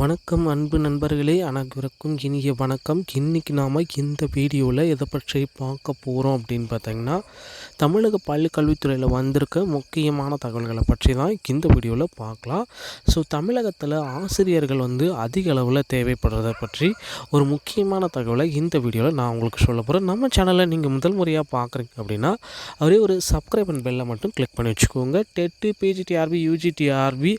வணக்கம் அன்பு நண்பர்களே. அனைவருக்கும் இனிய வணக்கம். இன்றைக்கி நாம் இந்த வீடியோவில் எதை பற்றி பார்க்க போகிறோம் அப்படின்னு பார்த்தீங்கன்னா தமிழக பள்ளிக்கல்வித்துறையில் வந்திருக்க முக்கியமான தகவல்களை பற்றி தான் இந்த வீடியோவில் பார்க்கலாம். ஸோ தமிழகத்தில் ஆசிரியர்கள் வந்து அதிக அளவில் தேவைப்படுறதை பற்றி ஒரு முக்கியமான தகவலை இந்த வீடியோவில் நான் உங்களுக்கு சொல்ல போகிறேன் நம்ம சேனலை நீங்கள் முதல் முறையாக பார்க்குறீங்க அப்படின்னா அப்படியே ஒரு சப்ஸ்கிரைப் அண்ட் பெல்லை மட்டும் கிளிக் பண்ணி வச்சுக்கோங்க. TET PGTRB UGTRB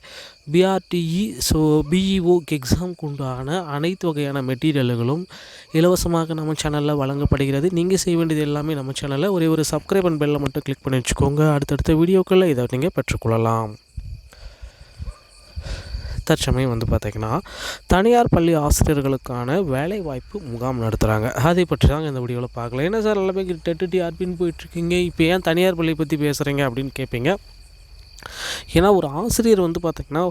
BRTE so பிஇஓக்கு எக்ஸாமுக்கு உண்டான அனைத்து வகையான மெட்டீரியல்களும் இலவசமாக நம்ம சேனலில் வழங்கப்படுகிறது. நீங்கள் செய்ய வேண்டியது எல்லாமே நம்ம சேனலில் ஒரே ஒரு சப்ஸ்கிரைப் அண்ட் பெல்லை மட்டும் கிளிக் பண்ணி வச்சுக்கோங்க. அடுத்தடுத்த வீடியோக்களில் இதை நீங்கள் பெற்றுக்கொள்ளலாம். தற்சமயம் வந்து பார்த்திங்கன்னா தனியார் பள்ளி ஆசிரியர்களுக்கான வேலைவாய்ப்பு முகாம் நடத்துகிறாங்க அதை பற்றி தாங்க இந்த வீடியோவில் பார்க்கல. என்ன சார் எல்லாமே டெட்டு டிஆர்பின்னு போயிட்டுருக்கீங்க இப்போ ஏன் தனியார் பள்ளியை பற்றி பேசுகிறீங்க அப்படின்னு கேட்பீங்க ஏன்னா ஒரு ஆசிரியர் வந்து பார்த்திங்கன்னா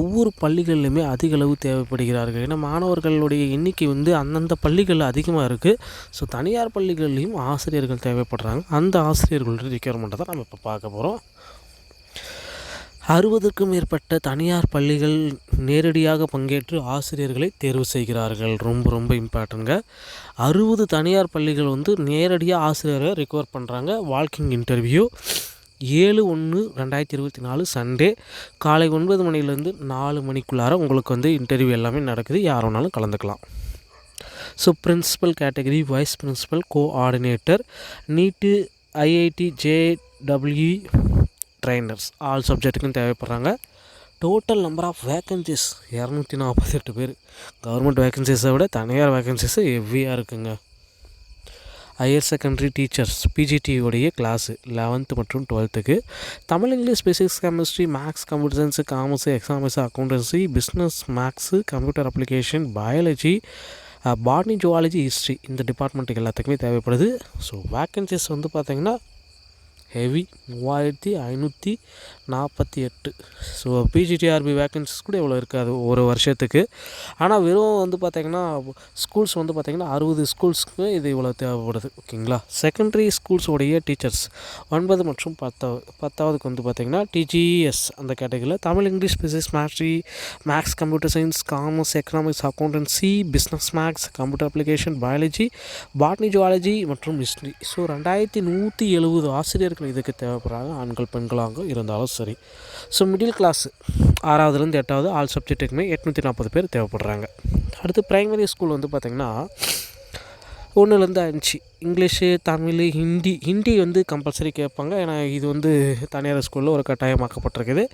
ஒவ்வொரு பள்ளிகள்லையுமே அதிக அளவு தேவைப்படுகிறார்கள். ஏன்னா மாணவர்களுடைய எண்ணிக்கை வந்து அந்தந்த பள்ளிகளில் அதிகமாக இருக்குது ஸோ தனியார் பள்ளிகள்லேயும் ஆசிரியர்கள் தேவைப்படுறாங்க. அந்த ஆசிரியர்களுடைய ரிக்யர்மெண்ட்டை தான் நம்ம இப்போ பார்க்க போகிறோம் அறுபதுக்கும் மேற்பட்ட தனியார் பள்ளிகள் நேரடியாக பங்கேற்று ஆசிரியர்களை தேர்வு செய்கிறார்கள். ரொம்ப ரொம்ப இம்பார்ட்டங்க அறுபது தனியார் பள்ளிகள் வந்து நேரடியாக ஆசிரியரை ரிக்வயர் பண்ணுறாங்க வாக்கிங் இன்டர்வியூ ஏழு ஒன்று ரெண்டாயிரத்தி இருபத்தி நாலு சண்டே. காலை ஒன்பது மணிலேருந்து நாலு மணிக்குள்ளார உங்களுக்கு வந்து இன்டர்வியூ எல்லாமே நடக்குது. யார் வேணாலும் கலந்துக்கலாம். So principal category vice principal coordinator NEET IIT J W trainers all சப்ஜெக்ட்டுக்கும் தேவைப்படுறாங்க. டோட்டல் நம்பர் ஆஃப் வேக்கன்சிஸ் இரநூத்தி நாற்பத்தெட்டு பேர். கவர்மெண்ட் வேக்கன்சிஸை விட தனியார் வேக்கன்சிஸு ஹெவியாக இருக்குங்க. ஹையர் செகண்டரி டீச்சர்ஸ் பிஜிடியோடைய கிளாஸு லெவன்த்து மற்றும் டுவெல்த்துக்கு Tamil English physics chemistry maths computer science commerce economics accountancy business maths computer application biology botany zoology history இந்த டிபார்ட்மெண்ட்டுக்கு எல்லாத்துக்குமே தேவைப்படுது. ஸோ வேக்கன்சிஸ் வந்து பார்த்திங்கன்னா ஹெவி மூவாயிரத்தி ஐநூற்றி நாற்பத்தி எட்டு. ஸோ பிஜிடிஆர்பி வேக்கன்சிஸ் கூட இவ்வளோ இருக்காது ஒரு வருஷத்துக்கு. ஆனால் வெறும் வந்து பார்த்திங்கன்னா ஸ்கூல்ஸ் வந்து பார்த்திங்கன்னா அறுபது ஸ்கூல்ஸ்க்கு இது இவ்வளோ தேவைப்படுது. ஓகேங்களா? செகண்டரி ஸ்கூல்ஸோடைய டீச்சர்ஸ் ஒன்பது மற்றும் பத்தாவது பத்தாவதுக்கு வந்து பார்த்திங்கன்னா டிஜிஎஸ் அந்த கேட்டகரியில் Tamil English physics மேட்ரி maths computer science commerce economics accountancy business maths computer application biology botany zoology மற்றும் ஹிஸ்ட்ரி ஸோ ரெண்டாயிரத்தி நூற்றி எழுபது ஆசிரியர்கள் இதுக்கு தேவைப்படுறாங்க ஆண்கள் பெண்களாக இருந்தாலும் சரி. ஸோ மிடில் கிளாஸ் ஆறாவதுலேருந்து எட்டாவது ஆல் சப்ஜெக்ட்டுக்குமே எட்நூற்றி நாற்பது பேர் தேவைப்படுறாங்க. அடுத்து ப்ரைமரி ஸ்கூல் வந்து பார்த்திங்கன்னா ஒன்றுலேருந்து அஞ்சு. இங்கிலீஷு தமிழ் ஹிந்தி ஹிந்தி வந்து கம்பல்சரி கேட்பாங்க. ஏன்னா இது வந்து தனியார் ஸ்கூலில் ஒரு கட்டாயமாக்கப்பட்டிருக்குது.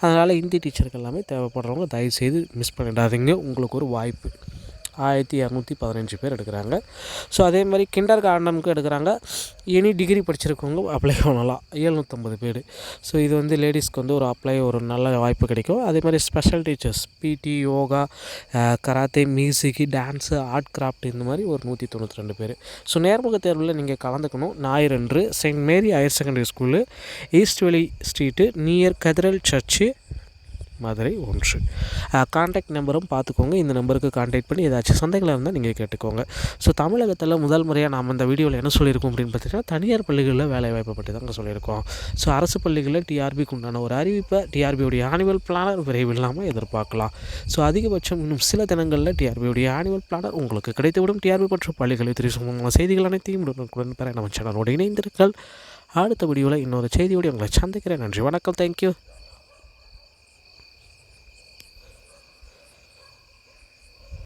அதனால் ஹிந்தி டீச்சருக்கு எல்லாமே தேவைப்படுறவங்க தயவுசெய்து மிஸ் பண்ணிடாதீங்க. உங்களுக்கு ஒரு வாய்ப்பு. ஆயிரத்தி இரநூத்தி பதினஞ்சு பேர் எடுக்கிறாங்க. ஸோ அதே மாதிரி கிண்டர் கார்டனுக்கு எடுக்கிறாங்க. எனி டிகிரி படிச்சிருக்கவங்க அப்ளை பண்ணலாம். ஏழ்நூற்றம்பது பேர். ஸோ இது வந்து லேடிஸ்க்கு வந்து ஒரு அப்ளை ஒரு நல்ல வாய்ப்பு கிடைக்கும். அதே மாதிரி special teachers PT yoga karate music dance art craft இந்த மாதிரி ஒரு நூற்றி தொண்ணூற்றி ரெண்டு பேர். ஸோ நேர்முக தேர்வில் நீங்கள் கலந்துக்கணும். ஞாயிறன்று saint Mary higher secondary school east Veli street near cathedral church Madurai ஒன்று. கான்டாக்ட் நம்பரும் பார்த்துக்கோங்க. இந்த நம்பருக்கு கான்டாக்ட் பண்ணி ஏதாச்சும் சந்தைகளாக இருந்தால் நீங்கள் கேட்டுக்கோங்க. ஸோ தமிழகத்தில் முதல் முறையாக நாம் இந்த வீடியோவில் என்ன சொல்லியிருக்கோம் அப்படின்னு பார்த்தீங்கன்னா தனியார் பள்ளிகளில் வேலைவாய்ப்பை பற்றி தாங்க சொல்லியிருக்கோம். ஸோ அரசு பள்ளிகளில் டிஆர்பிக்கு உண்டான ஒரு அறிவிப்பை டிஆர்பியோடைய ஆனுவல் பிளானர் விரைவில் இல்லாமல் எதிர்பார்க்கலாம். ஸோ அதிகபட்சம் இன்னும் சில தினங்களில் டிஆர்பியுடைய ஆனுவல் பிளானர் உங்களுக்கு கிடைத்துவிடும். டிஆர்பி பற்றி பள்ளிகளை தெரிவிக்கும் செய்திகள் அனைத்தையும் உடனுக்குடன் பெற நம்ம சேனலோடு இணைந்திருங்கள். அடுத்த வீடியோவில் இன்னொரு செய்தியோடு உங்களை சந்திக்கிறேன். நன்றி வணக்கம். தேங்க்யூ